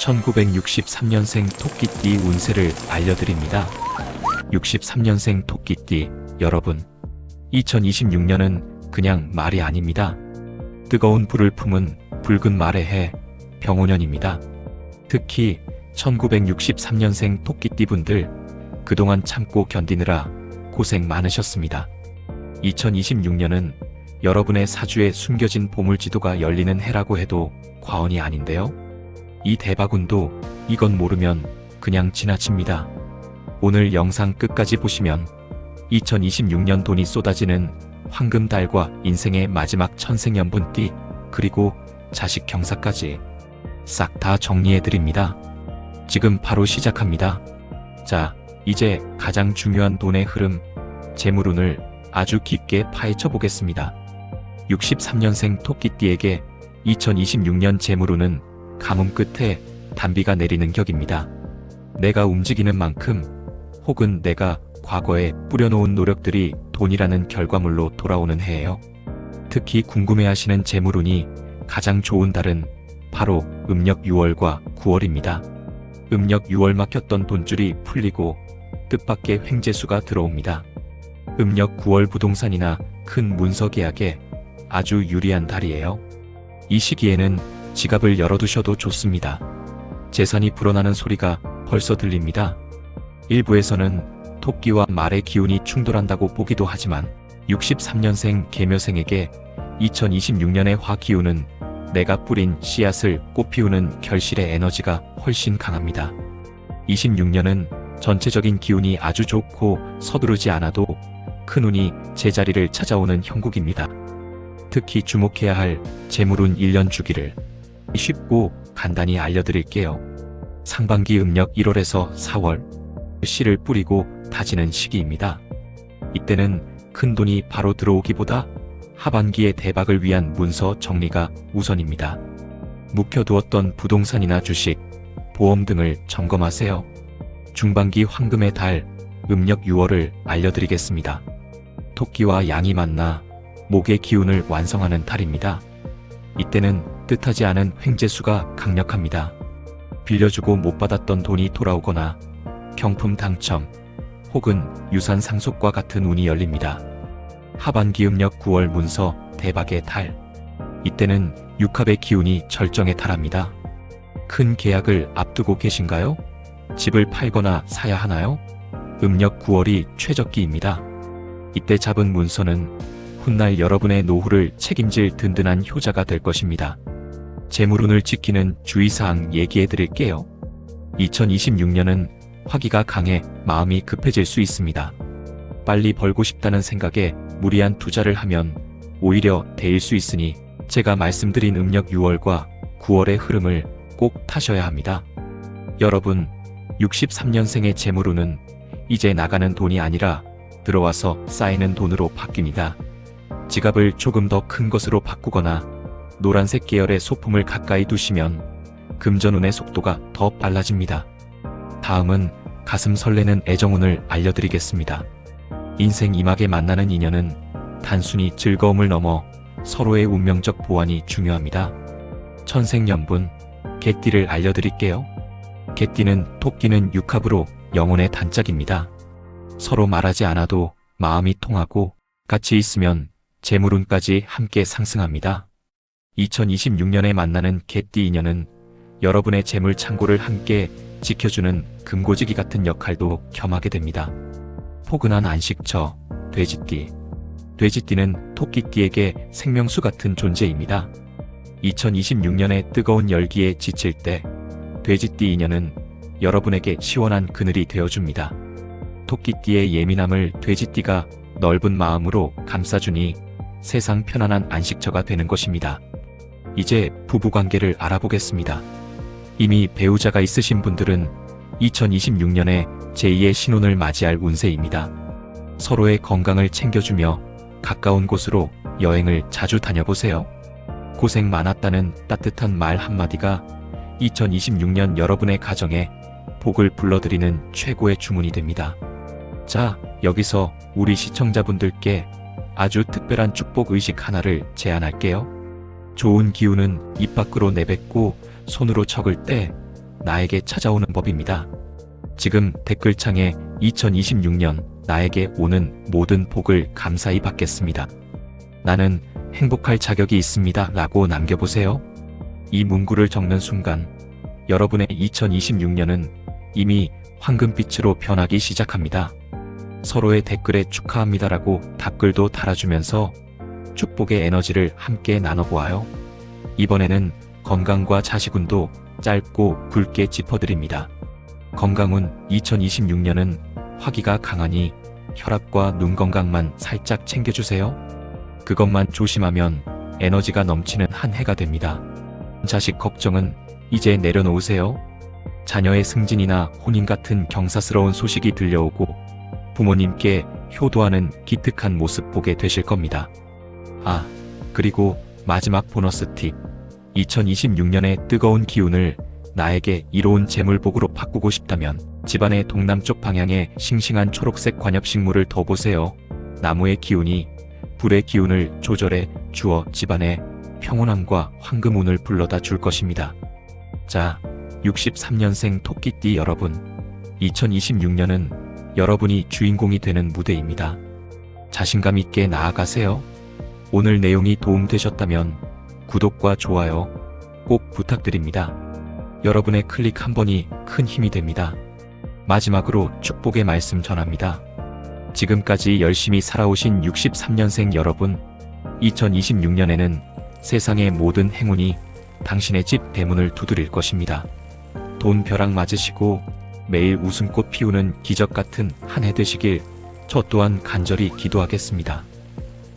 1963년생 토끼띠 운세를 알려드립니다. 63년생 토끼띠 여러분, 2026년은 그냥 말이 아닙니다. 뜨거운 불을 품은 붉은 말의 해, 병오년입니다. 특히 1963년생 토끼띠 분들 그동안 참고 견디느라 고생 많으셨습니다. 2026년은 여러분의 사주에 숨겨진 보물지도가 열리는 해라고 해도 과언이 아닌데요. 이 대박운도 이건 모르면 그냥 지나칩니다. 오늘 영상 끝까지 보시면 2026년 돈이 쏟아지는 황금 달과 인생의 마지막 천생연분띠 그리고 자식 경사까지 싹 다 정리해드립니다. 지금 바로 시작합니다. 자, 이제 가장 중요한 돈의 흐름, 재물운을 아주 깊게 파헤쳐 보겠습니다. 63년생 토끼띠에게 2026년 재물운은 가뭄 끝에 단비가 내리는 격입니다. 내가 움직이는 만큼 혹은 내가 과거에 뿌려놓은 노력들이 돈이라는 결과물로 돌아오는 해예요. 특히 궁금해하시는 재물운이 가장 좋은 달은 바로 음력 6월과 9월입니다. 음력 6월 막혔던 돈줄이 풀리고 뜻밖의 횡재수가 들어옵니다. 음력 9월 부동산이나 큰 문서 계약에 아주 유리한 달이에요. 이 시기에는 지갑을 열어두셔도 좋습니다. 재산이 불어나는 소리가 벌써 들립니다. 일부에서는 토끼와 말의 기운이 충돌한다고 보기도 하지만 63년생 개묘생에게 2026년의 화 기운은 내가 뿌린 씨앗을 꽃피우는 결실의 에너지가 훨씬 강합니다. 26년은 전체적인 기운이 아주 좋고 서두르지 않아도 큰 운이 제자리를 찾아오는 형국입니다. 특히 주목해야 할 재물운 1년 주기를 쉽고 간단히 알려드릴게요. 상반기 음력 1월에서 4월 씨를 뿌리고 다지는 시기입니다. 이때는 큰 돈이 바로 들어오기보다 하반기의 대박을 위한 문서 정리가 우선입니다. 묵혀두었던 부동산이나 주식, 보험 등을 점검하세요. 중반기 황금의 달, 음력 6월을 알려드리겠습니다. 토끼와 양이 만나 목의 기운을 완성하는 달입니다. 이때는 뜻하지 않은 횡재수가 강력합니다. 빌려주고 못 받았던 돈이 돌아오거나 경품 당첨 혹은 유산 상속과 같은 운이 열립니다. 하반기 음력 9월 문서 대박의 달. 이때는 육합의 기운이 절정에 달합니다. 큰 계약을 앞두고 계신가요? 집을 팔거나 사야 하나요? 음력 9월이 최적기입니다. 이때 잡은 문서는 훗날 여러분의 노후를 책임질 든든한 효자가 될 것입니다. 재물운을 지키는 주의사항 얘기해 드릴게요. 2026년은 화기가 강해 마음이 급해질 수 있습니다. 빨리 벌고 싶다는 생각에 무리한 투자를 하면 오히려 대일 수 있으니 제가 말씀드린 음력 6월과 9월의 흐름을 꼭 타셔야 합니다. 여러분, 63년생의 재물운은 이제 나가는 돈이 아니라 들어와서 쌓이는 돈으로 바뀝니다. 지갑을 조금 더 큰 것으로 바꾸거나 노란색 계열의 소품을 가까이 두시면 금전운의 속도가 더 빨라집니다. 다음은 가슴 설레는 애정운을 알려드리겠습니다. 인생 이막에 만나는 인연은 단순히 즐거움을 넘어 서로의 운명적 보완이 중요합니다. 천생연분, 개띠를 알려드릴게요. 개띠는 토끼는 육합으로 영혼의 단짝입니다. 서로 말하지 않아도 마음이 통하고 같이 있으면 재물운까지 함께 상승합니다. 2026년에 만나는 개띠 인연은 여러분의 재물 창고를 함께 지켜주는 금고지기 같은 역할도 겸하게 됩니다. 포근한 안식처, 돼지띠. 돼지띠는 토끼띠에게 생명수 같은 존재입니다. 2026년의 뜨거운 열기에 지칠 때 돼지띠 인연은 여러분에게 시원한 그늘이 되어줍니다. 토끼띠의 예민함을 돼지띠가 넓은 마음으로 감싸주니 세상 편안한 안식처가 되는 것입니다. 이제 부부관계를 알아보겠습니다. 이미 배우자가 있으신 분들은 2026년에 제2의 신혼을 맞이할 운세입니다. 서로의 건강을 챙겨주며 가까운 곳으로 여행을 자주 다녀보세요. 고생 많았다는 따뜻한 말 한마디가 2026년 여러분의 가정에 복을 불러들이는 최고의 주문이 됩니다. 자, 여기서 우리 시청자분들께 아주 특별한 축복 의식 하나를 제안할게요. 좋은 기운은 입 밖으로 내뱉고 손으로 적을 때 나에게 찾아오는 법입니다. 지금 댓글창에 2026년 나에게 오는 모든 복을 감사히 받겠습니다. 나는 행복할 자격이 있습니다. 라고 남겨보세요. 이 문구를 적는 순간 여러분의 2026년은 이미 황금빛으로 변하기 시작합니다. 서로의 댓글에 축하합니다라고 답글도 달아주면서 축복의 에너지를 함께 나눠보아요. 이번에는 건강과 자식운도 짧고 굵게 짚어드립니다. 건강운 2026년은 화기가 강하니 혈압과 눈 건강만 살짝 챙겨주세요. 그것만 조심하면 에너지가 넘치는 한 해가 됩니다. 자식 걱정은 이제 내려놓으세요. 자녀의 승진이나 혼인 같은 경사스러운 소식이 들려오고 부모님께 효도하는 기특한 모습 보게 되실 겁니다. 아, 그리고 마지막 보너스 팁. 2026년의 뜨거운 기운을 나에게 이로운 재물복으로 바꾸고 싶다면 집안의 동남쪽 방향에 싱싱한 초록색 관엽식물을 더 보세요. 나무의 기운이 불의 기운을 조절해 주어 집안에 평온함과 황금운을 불러다 줄 것입니다. 자, 63년생 토끼띠 여러분. 2026년은 여러분이 주인공이 되는 무대입니다. 자신감 있게 나아가세요. 오늘 내용이 도움되셨다면 구독과 좋아요 꼭 부탁드립니다. 여러분의 클릭 한 번이 큰 힘이 됩니다. 마지막으로 축복의 말씀 전합니다. 지금까지 열심히 살아오신 63년생 여러분, 2026년에는 세상의 모든 행운이 당신의 집 대문을 두드릴 것입니다. 돈 벼락 맞으시고 매일 웃음꽃 피우는 기적 같은 한 해 되시길 저 또한 간절히 기도하겠습니다.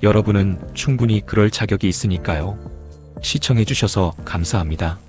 여러분은 충분히 그럴 자격이 있으니까요. 시청해주셔서 감사합니다.